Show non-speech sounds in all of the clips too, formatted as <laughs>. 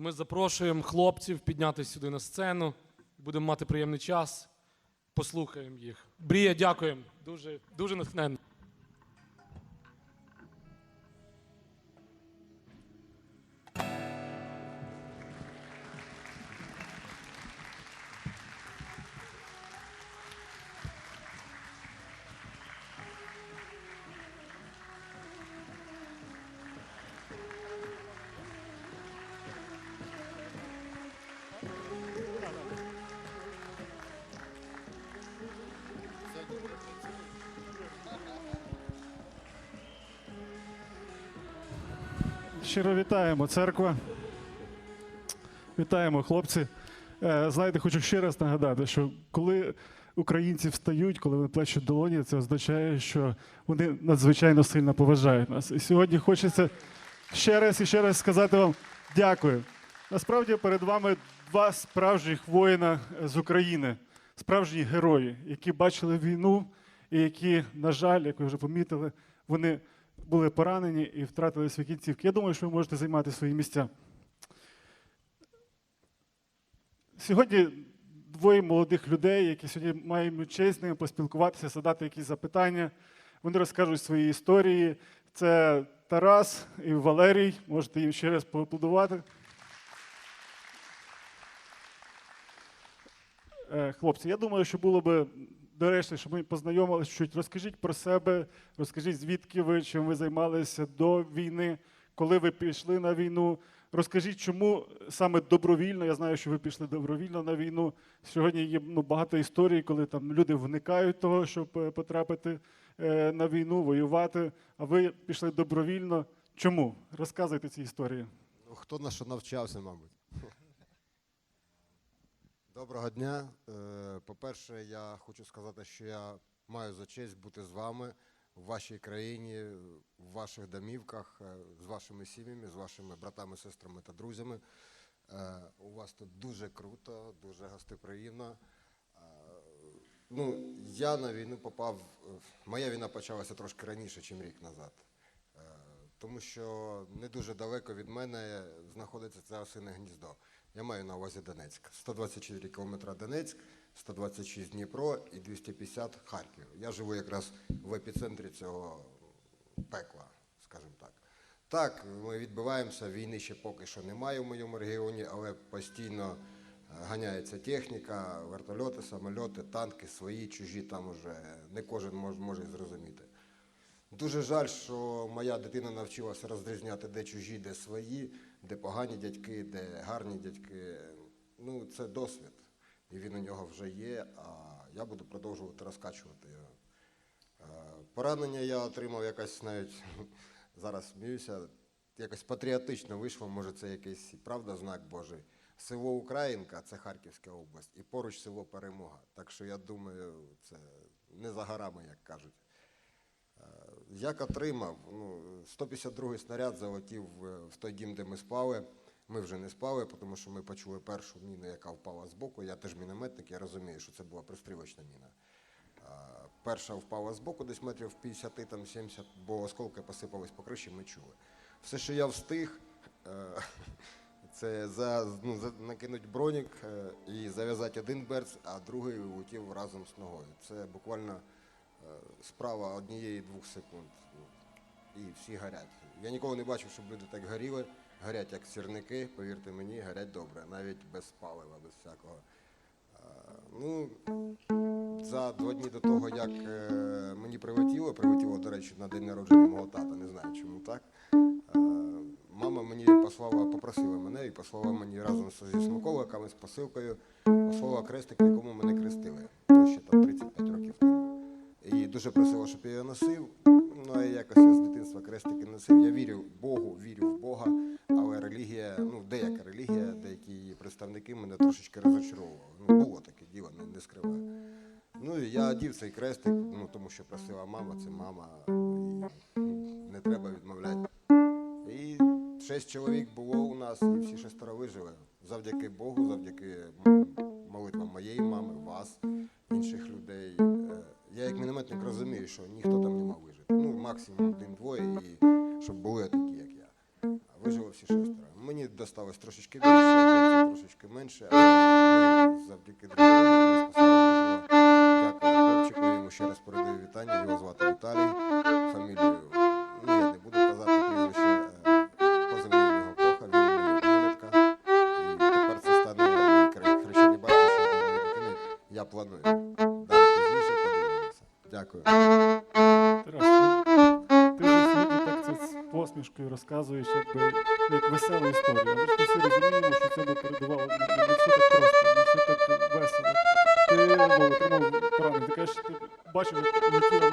Ми запрошуємо хлопців піднятися сюди на сцену. Будемо мати приємний час. Послухаємо їх. Брія, дякуємо. Дуже, дуже натхненно. Щиро вітаємо, церква. Вітаємо, хлопці. Е, Знаєте, хочу ще раз нагадати, що коли українці встають, коли вони плещуть долоні, це означає, що вони надзвичайно сильно поважають нас. І сьогодні хочеться ще раз і ще раз сказати вам дякую. Насправді перед вами два справжніх воїна з України, справжні герої, які бачили війну і які, на жаль, як ви вже помітили, вони були поранені і втратили свої кінцівки. Я думаю, що ви можете займати свої місця. Сьогодні двоє молодих людей, які сьогодні мають честь з ними поспілкуватися, задати якісь запитання. Вони розкажуть свої історії. Це Тарас і Валерій. Можете їм ще раз поаплодувати. Е, Хлопці, я думаю, що було би доречно, щоб ми познайомилися чуть. Розкажіть про себе, розкажіть, звідки ви, чим ви займалися до війни, коли ви пішли на війну. Розкажіть, чому саме добровільно, я знаю, що ви пішли добровільно на війну. Сьогодні є ну, багато історій, коли там люди вникають того, щоб е, потрапити е, на війну, воювати. А ви пішли добровільно. Чому? Розказуйте ці історії. Ну, Хто на що навчався, мабуть. Доброго дня. Е, По-перше, я хочу сказати, що я маю за честь бути з вами в вашій країні, в ваших домівках, е, з вашими сім'ями, з вашими братами, сестрами та друзями. Е, У вас тут дуже круто, дуже гостеприємно. Ну, я на війну попав. Моя війна почалася трошки раніше, ніж рік назад. Тому що не дуже далеко від мене знаходиться це осине гніздо. Я маю на увазі Донецьк. 124 кілометра Донецьк, 126 Дніпро і 250 Харків. Я живу якраз в епіцентрі цього пекла, скажімо так. Так, ми відбиваємося, війни ще поки що немає в моєму регіоні, але постійно е, ганяється техніка, вертольоти, самольоти, танки свої, чужі, там уже не кожен може зрозуміти. Дуже жаль, що моя дитина навчилася розрізняти, де чужі, де свої, де погані дядьки, де гарні дядьки. Ну, це досвід. І він у нього вже є, а я буду продовжувати розкачувати його. Е, Поранення я отримав якось навіть <laughs> зараз сміюся, якось патріотично вийшло, може це якийсь правда знак Божий. Село Українка це Харківська область, і поруч село Перемога. Так що я думаю, це не за горами, як кажуть. Е, Як отримав? Ну, 152-й снаряд залетів в в той дім, де ми спали. Ми вже не спали, тому що ми почули першу міну, яка впала збоку. Я теж мінометник, я розумію, що це була пристрілочна міна. Е, Перша впала збоку, десь метрів 50, там 70, бо осколки посипались по криші, ми чули. Все, що я встиг, е, <laughs> це за, ну, за, накинуть бронік е, і зав'язати один берц, а другий улетів разом з ногою. Це буквально е, справа однієї-двох секунд. І всі горять. Я ніколи не бачив, щоб люди так горіли. Горять як сірники, повірте мені, горять добре, навіть без палива, без всякого. Е, Ну, за два дні до того, як е, мені прилетіло, прилетіло, до речі, на день народження мого тата, не знаю чому так. Е, мама мені послала, попросила мене і послала мені разом зі смаколиками, з посилкою, послала крестик, якому мене крестили. Ще там 35 років тому. І дуже просила, щоб я його носив. Ну, а якось я з дитинства крестики носив. Я вірю Богу, вірю в Бога, але релігія, ну, деяка релігія, деякі її представники мене трошечки розочаровували. Ну, було таке діло, не, не скриваю. Ну і я одів цей крестик, ну тому що просила мама, це мама, і не треба відмовляти. І шість чоловік було у нас, і всі шестеро вижили. Завдяки Богу, завдяки молитвам моєї мами, вас, інших людей. Я як мінометник розумію, що ніхто там не мав вижити. Ну, максимум один-двоє, і щоб були такі, як я. А вижило всі шестеро. Мені досталось трошечки більше, трошечки менше, але завдяки другому. Дякую хлопчику, йому ще раз передаю вітання, його звати Віталій, фамілію. Ну, я не буду казати прізвище. Е, я планую. Дякую. Ти так це з посмішкою розказуєш, якби як веселу історію. Але ж ми всі розуміємо, що це би передувало не все так просто, не все так весело. Ти отримав поранення, ти кажеш, ти бачив, як летіла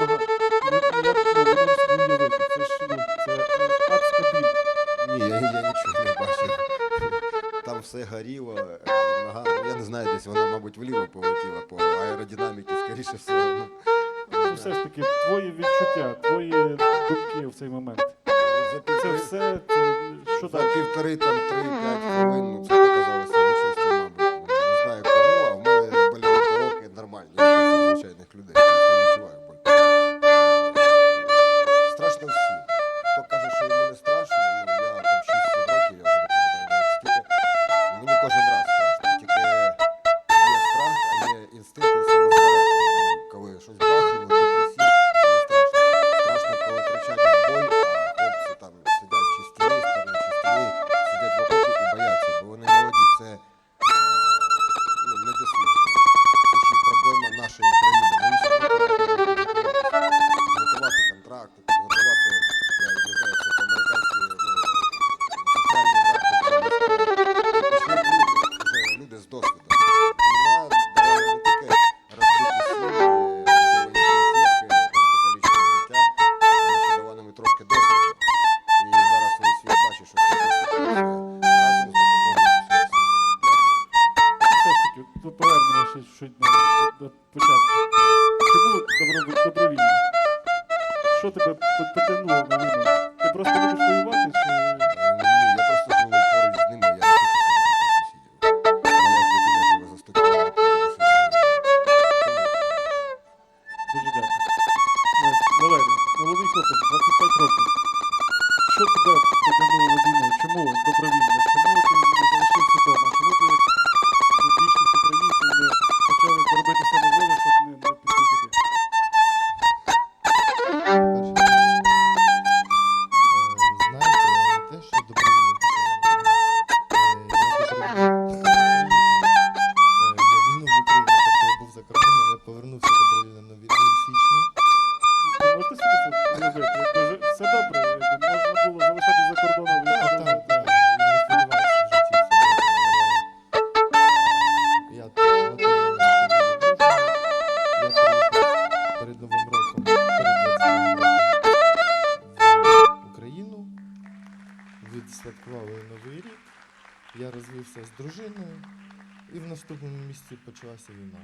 місці почалася війна.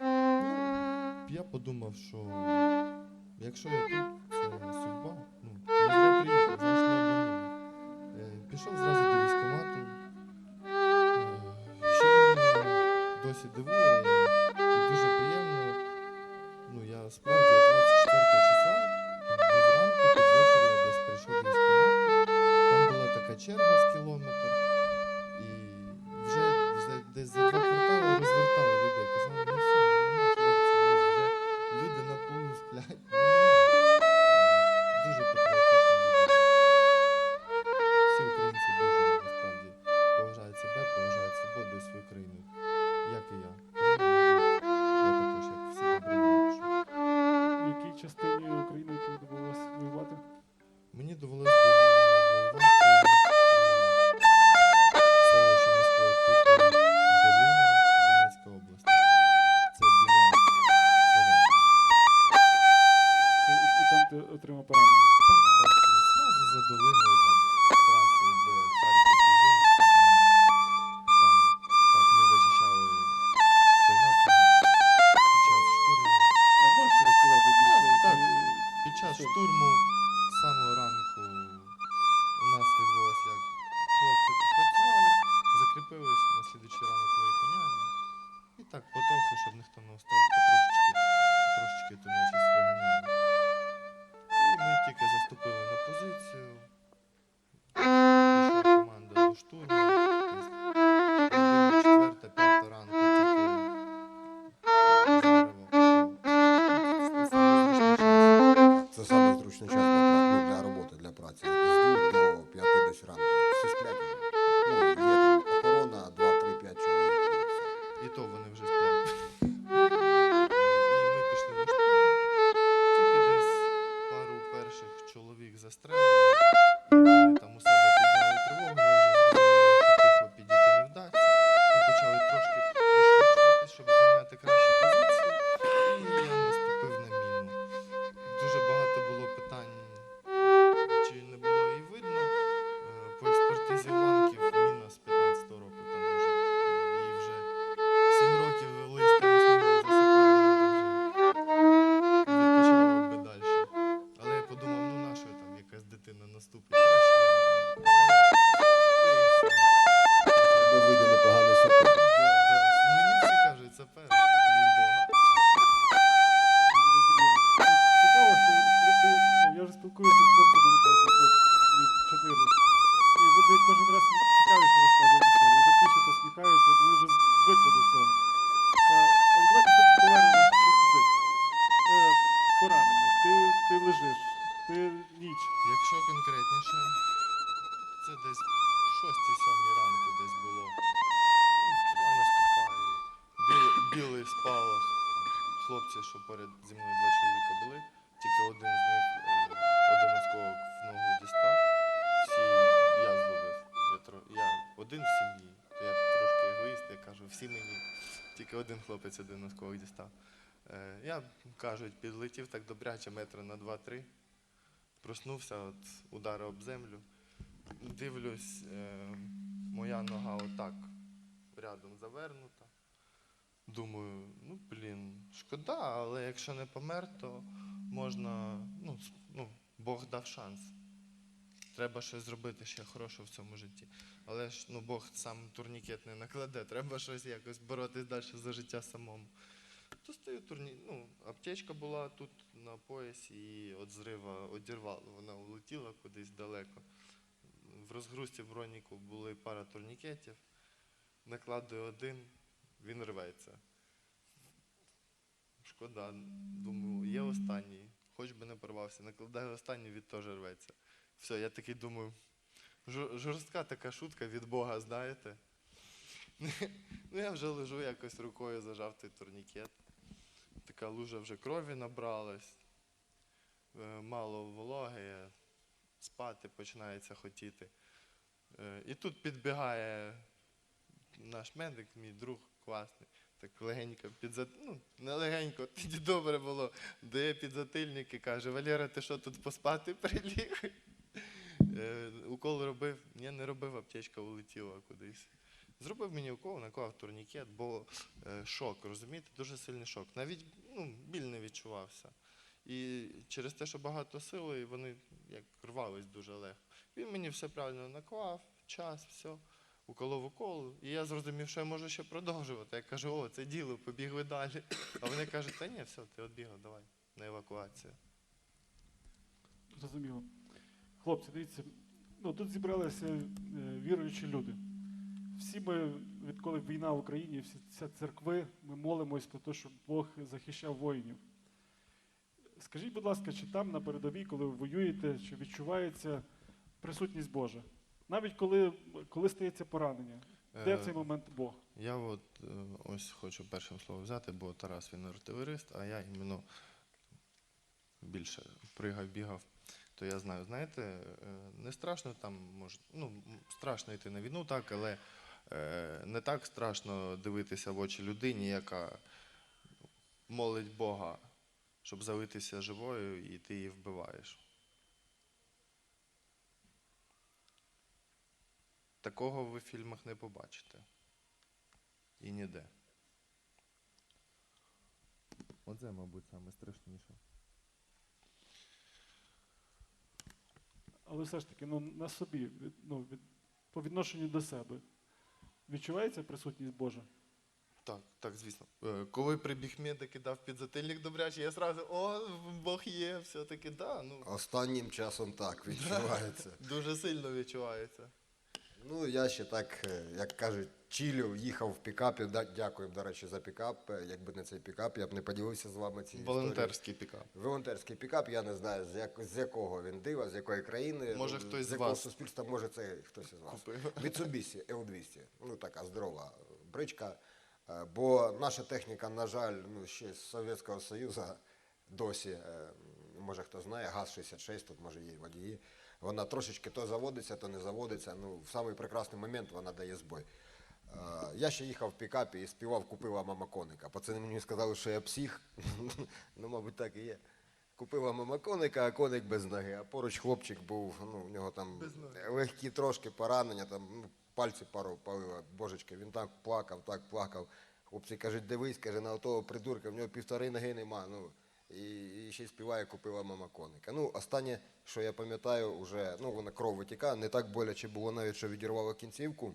Ну, я подумав, що якщо я тут, це судьба, ну, я приїхав, значить не обманув. Е, пішов зразу до військкомату. Е, що мене досі дивує і дуже приємно. Ну, я справді. Кажуть, підлетів так добряче метра на 2-3. Проснувся, от удари об землю. Дивлюсь, е, моя нога отак рядом завернута. Думаю, ну блін, шкода, але якщо не помер, то можна. Ну, ну, Бог дав шанс. Треба щось зробити ще хороше в цьому житті. Але ж ну, Бог сам турнікет не накладе, треба щось якось боротись далі за життя самому. То стою турні... ну, аптечка була тут на поясі і від зрива одірвало. Вона улетіла кудись далеко. В розгрузці броніку були пара турнікетів. Накладую один, він рветься. Шкода, думаю, є останній, хоч би не порвався. Накладаю останній, він теж рветься. Все, я такий думаю, жорстка така шутка від Бога, знаєте. <laughs> Ну, я вже лежу якось рукою зажав той турнікет. Така лужа вже крові набралась, е, мало вологи, спати починається хотіти. Е, І тут підбігає наш медик, мій друг класний, так легенько підзат... ну, не легенько, <laughs> тоді добре було, дає підзатильник і каже, Валера, ти що тут поспати приліг? <laughs> Е, Укол робив, ні, не робив, аптечка улетіла кудись. Зробив мені укол, наклав турнікет, бо е, шок, розумієте, дуже сильний шок. Навіть ну, біль не відчувався. І через те, що багато сили, вони як рвались дуже легко. Він мені все правильно наклав, час, все, уколов укол. І я зрозумів, що я можу ще продовжувати. Я кажу, о, це діло, побігли далі. А вони кажуть, та ні, все, ти відбігав, давай, на евакуацію. Зрозуміло. Хлопці, дивіться, ну тут зібралися е, віруючі люди. Всі ми, відколи війна в Україні, всі ця церкви, ми молимось про те, щоб Бог захищав воїнів. Скажіть, будь ласка, чи там на передовій, коли ви воюєте, чи відчувається присутність Божа? Навіть коли, коли стається поранення, де в Е, цей момент Бог? Я от е, ось хочу першим словом взяти, бо Тарас він артилерист, а я іменно більше пригав, бігав. То я знаю, знаєте, е, не страшно там, може, ну, страшно йти на війну, так, але е, не так страшно дивитися в очі людині, яка молить Бога, щоб залитися живою, і ти її вбиваєш. Такого ви в фільмах не побачите. І ніде. Оце, мабуть, саме страшніше. Але все ж таки, ну, на собі, від- ну, від, по відношенню до себе. Відчувається присутність Божа? Так, так, звісно. Е, Коли прибіг медик і дав підзатильник добряче, я зразу, о, Бог є, все-таки, да, ну, Останнім часом так відчувається. дуже сильно відчувається. Ну, я ще так, е, як кажуть, чилю, їхав в пікапі. Да, дякую, до речі, за пікап. Е, Якби не цей пікап, я б не поділився з вами цією. Волонтерський пікап. Волонтерський пікап, я не знаю, з, як, з якого він дива, з якої країни. Може, з хтось з якого вас суспільства, може, це хтось із вас. купив. Mitsubishi L200. Ну, така здорова бричка. Е, Бо наша техніка, на жаль, ну, ще з Совєтського Союзу <laughs> досі, е, може хто знає, ГАЗ-66, тут може є водії. Вона трошечки то заводиться, то не заводиться. Ну, в самий прекрасний момент вона дає збой. Е, Я ще їхав в пікапі і співав купила мама коника. Пацани мені сказали, що я псих. <laughs> ну, мабуть, так і є. Купила мама коника, а коник без ноги. А поруч хлопчик був, ну, в нього там легкі трошки поранення, там ну, пальці пару палила, божечки. Він так плакав, так плакав. Хлопці кажуть, дивись, каже, на того придурка, в нього півтори ноги нема. Ну, і, і ще й співає, купила мама коника. Ну, останнє, що я пам'ятаю, вже, ну, вона кров витікає, не так боляче було навіть, що відірвало кінцівку,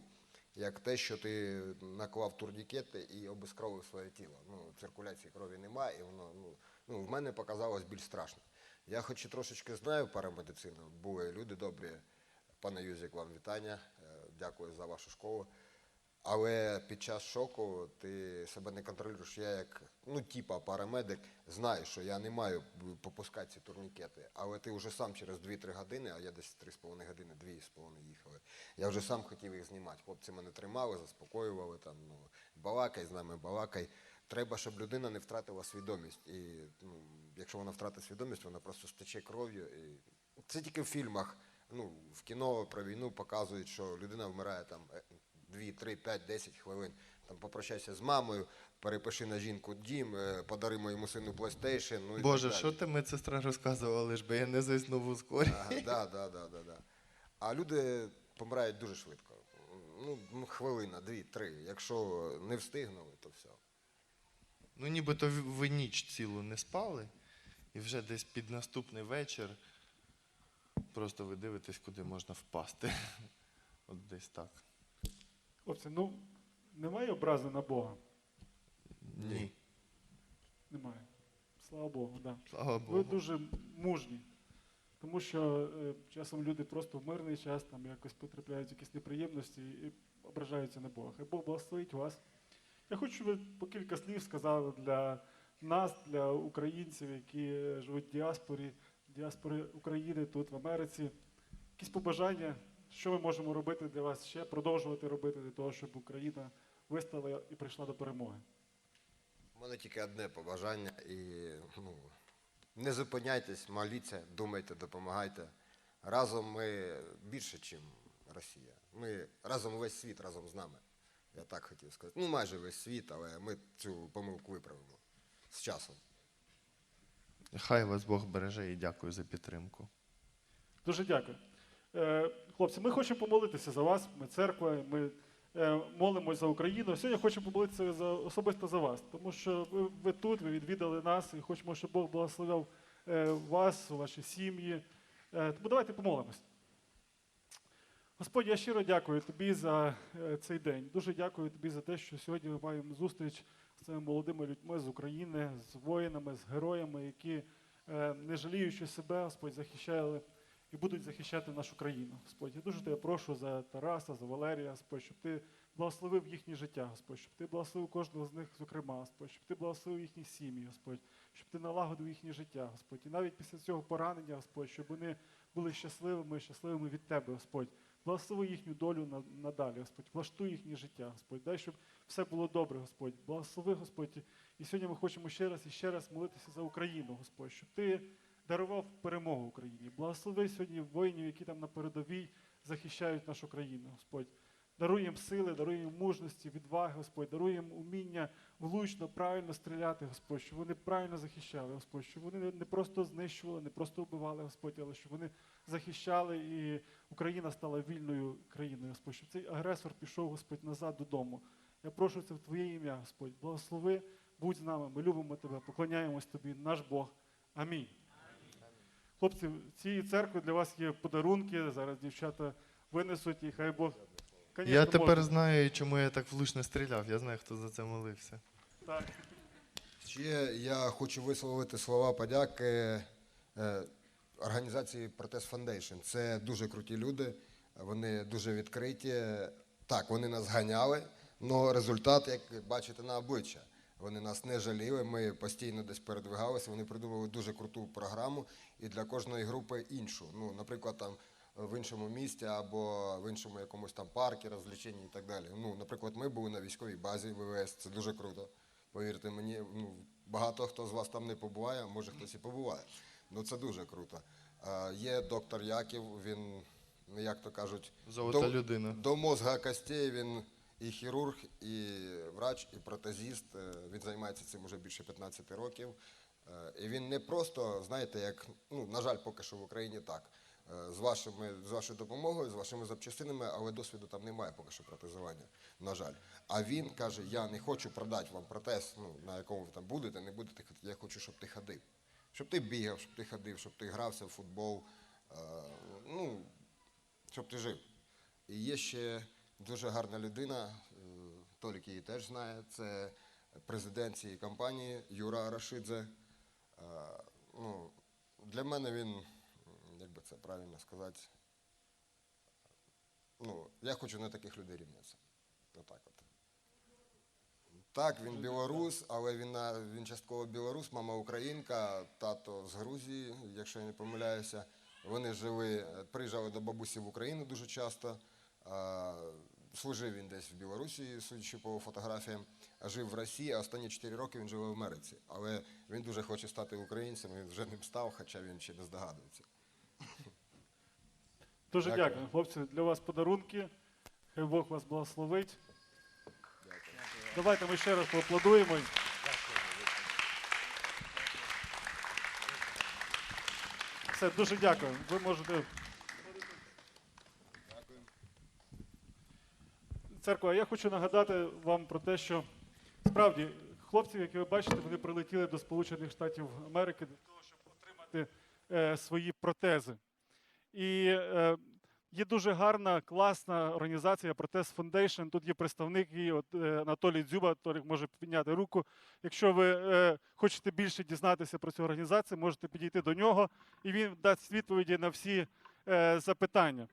як те, що ти наклав турнікети і обезкровив своє тіло. Ну, циркуляції крові немає, і воно, ну, ну, в мене показалось більш страшно. Я хоч і трошечки знаю парамедицину, були люди добрі. Пане Юзік, вам вітання. Е, Дякую за вашу школу. Але під час шоку ти себе не контролюєш. Я як ну, типа парамедик, знаю, що я не маю попускати ці турнікети. Але ти вже сам через 2-3 години, а я десь 3,5 години, 2,5 їхали. Я вже сам хотів їх знімати. Хлопці мене тримали, заспокоювали там, ну, балакай з нами, балакай. Треба, щоб людина не втратила свідомість. І ну, якщо вона втратить свідомість, вона просто стече кров'ю. І... Це тільки в фільмах. Ну, в кіно про війну показують, що людина вмирає там 2, 3, 5, 10 хвилин. Там попрощайся з мамою, перепиши на жінку дім, е, подаримо йому сину PlayStation. Ну, і Боже, так що далі. ти медсестра розказувала, ж би я не заснув у скорі. Ага, да, да, да, да, да. А люди помирають дуже швидко. Ну, ну, хвилина, дві, три. Якщо не встигнули, то все. Ну, нібито ви ніч цілу не спали, і вже десь під наступний вечір просто ви дивитесь, куди можна впасти. <laughs> От десь так. Хлопці, ну немає образи на Бога. Ні. Немає. Слава Богу, да. Слава Ви дуже мужні. Тому що е, часом люди просто в мирний час там якось потрапляють в якісь неприємності і ображаються на Бога. Хай Бог благословить вас. Я хочу, щоб ви по кілька слів сказали для нас, для українців, які е, живуть в діаспорі, діаспори України тут, в Америці. Якісь побажання, що ми можемо робити для вас ще, продовжувати робити для того, щоб Україна вистояла і прийшла до перемоги. У мене тільки одне побажання і ну, не зупиняйтесь, моліться, думайте, допомагайте. Разом ми більше, ніж Росія. Ми разом весь світ разом з нами. Я так хотів сказати. Ну, майже весь світ, але ми цю помилку виправимо з часом. Хай вас Бог береже і дякую за підтримку. Дуже дякую. Хлопці, ми хочемо помолитися за вас. Ми церква, ми е, молимось за Україну. Сьогодні хочемо помолитися за, особисто за вас, тому що ви, ви тут, ви відвідали нас і хочемо, щоб Бог благословив е, вас, ваші сім'ї. Е, тому давайте помолимось. Господь, я щиро дякую тобі за е, цей день. Дуже дякую тобі за те, що сьогодні ми маємо зустріч з цими молодими людьми з України, з воїнами, з героями, які, е, не жаліючи себе, Господь, захищали і будуть захищати нашу країну. Господь, я дуже тебе прошу за Тараса, за Валерія, Господь, щоб ти благословив їхнє життя, Господь, щоб ти благословив кожного з них, зокрема, Господь, щоб ти благословив їхні сім'ї, Господь, щоб ти налагодив їхнє життя, Господь. І навіть після цього поранення, Господь, щоб вони були щасливими, щасливими від Тебе, Господь. Благослови їхню долю надалі, Господь. Влаштуй їхнє життя, Господь. Дай, щоб все було добре, Господь. Благослови, Господь. І сьогодні ми хочемо ще раз і ще раз молитися за Україну, Господь, щоб ти дарував перемогу Україні. Благослови сьогодні воїнів, які там на передовій захищають нашу країну, Господь. Даруй їм сили, даруй їм мужності, відваги, Господь, даруй їм уміння влучно, правильно стріляти, Господь, щоб вони правильно захищали, Господь, щоб вони не- не просто знищували, не просто вбивали, Господь, але щоб вони захищали і Україна стала вільною країною, Господь, щоб цей агресор пішов, Господь, назад додому. Я прошу це в Твоє ім'я, Господь. Благослови, будь з нами. Ми любимо Тебе, поклоняємось Тобі, наш Бог. Амінь. Хлопці, в цій церкві для вас є подарунки. Зараз дівчата винесуть і хай Бог. Конечно, Я тепер можна. знаю, чому я так влучно стріляв. Я знаю, хто за це молився. Так. Ще я хочу висловити слова подяки е, організації Протест Foundation. Це дуже круті люди. Вони дуже відкриті. Так, вони нас ганяли, але результат, як бачите, на обличчя. Вони нас не жаліли, ми постійно десь передвигалися. Вони придумали дуже круту програму і для кожної групи іншу. Ну, наприклад, там в іншому місті або в іншому якомусь там парку, розвлеченні і так далі. Ну, наприклад, ми були на військовій базі ВВС, це дуже круто. Повірте мені, ну, багато хто з вас там не побуває, може хтось і побуває. Ну це дуже круто. А, є доктор Яків, він, ну, як то кажуть, Золота до, людина. до мозга костей він і хірург, і врач, і протезіст. Е, Він займається цим уже більше 15 років. Е, І він не просто, знаєте, як, ну, на жаль, поки що в Україні так. е, З, вашими, з вашою допомогою, з вашими запчастинами, але досвіду там немає поки що протезування, на жаль. А він каже: я не хочу продати вам протез, ну, на якому ви там будете, не будете я хочу, щоб ти ходив. Щоб ти бігав, щоб ти ходив, щоб ти грався в футбол, ну, щоб ти жив. І є ще дуже гарна людина, е, Толік її теж знає, це президент цієї компанії Юра Рашидзе. Е, Ну, для мене він, як би це правильно сказати, ну, я хочу на таких людей рівнятися. Отак от. Так, він білорус, але він, він частково білорус, мама українка, тато з Грузії, якщо я не помиляюся. Вони жили, е, приїжджали до бабусі в Україну дуже часто. Служив він десь в Білорусі, судячи по фотографіям, а жив в Росії, а останні 4 роки він живе в Америці. Але він дуже хоче стати українцем, він вже ним став, хоча він ще не здогадується. Дуже Дякую. дякую. Хлопці, для вас подарунки. Хай Бог вас благословить. Давайте ми ще раз поаплодуємо. Все, дуже дякую. Ви можете. Церква, я хочу нагадати вам про те, що справді хлопців, які ви бачите, вони прилетіли до Сполучених Штатів Америки для того, щоб отримати е, свої протези. І е, є дуже гарна, класна організація Протез Foundation. Тут є представник її, от, е, Анатолій Дзюба, Толік може підняти руку. Якщо ви е, хочете більше дізнатися про цю організацію, можете підійти до нього, і він дасть відповіді на всі е, запитання.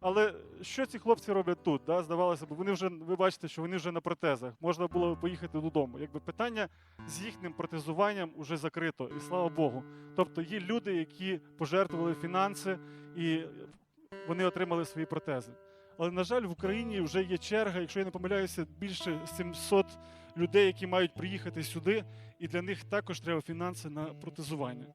Але що ці хлопці роблять тут? Да? Здавалося б, вони вже ви бачите, що вони вже на протезах. Можна було поїхати додому. Якби питання з їхнім протезуванням вже закрито, і слава Богу. Тобто є люди, які пожертвували фінанси і вони отримали свої протези. Але, на жаль, в Україні вже є черга, якщо я не помиляюся, більше 700 людей, які мають приїхати сюди, і для них також треба фінанси на протезування.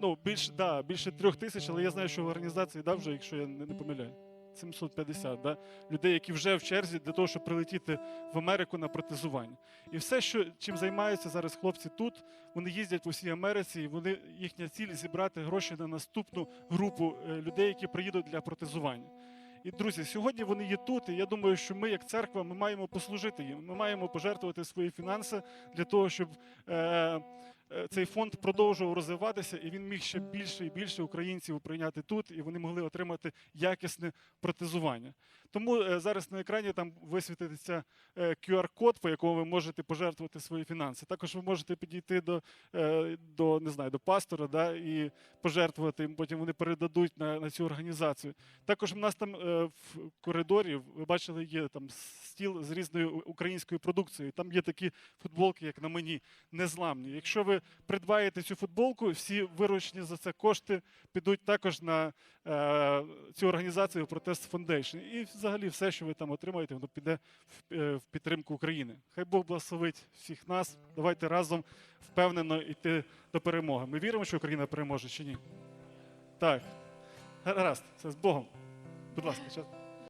Ну, більше, да, більше трьох тисяч, але я знаю, що в організації да, вже, якщо я не, не помиляю, 750 да, людей, які вже в черзі для того, щоб прилетіти в Америку на протезування. І все, що чим займаються зараз хлопці тут, вони їздять по всій Америці, і вони їхня ціль зібрати гроші на наступну групу е, людей, які приїдуть для протезування. І друзі, сьогодні вони є тут, і я думаю, що ми, як церква, ми маємо послужити їм. Ми маємо пожертвувати свої фінанси для того, щоб е, цей фонд продовжував розвиватися, і він міг ще більше і більше українців прийняти тут, і вони могли отримати якісне протезування. Тому е, зараз на екрані там висвітиться е, QR-код, по якому ви можете пожертвувати свої фінанси. Також ви можете підійти до, е, до не знаю, до пастора да, і пожертвувати. Потім вони передадуть на, на цю організацію. Також в нас там в коридорі, ви бачили, є там стіл з різною українською продукцією. Там є такі футболки, як на мені, незламні. Якщо ви придбаєте цю футболку, всі виручені за це кошти підуть також на цю організацію Протест Foundation. І взагалі все, що ви там отримаєте, воно піде в, е, підтримку України. Хай Бог благословить всіх нас. Давайте разом впевнено йти до перемоги. Ми віримо, що Україна переможе чи ні? Так. Гаразд, все з Богом. Будь ласка.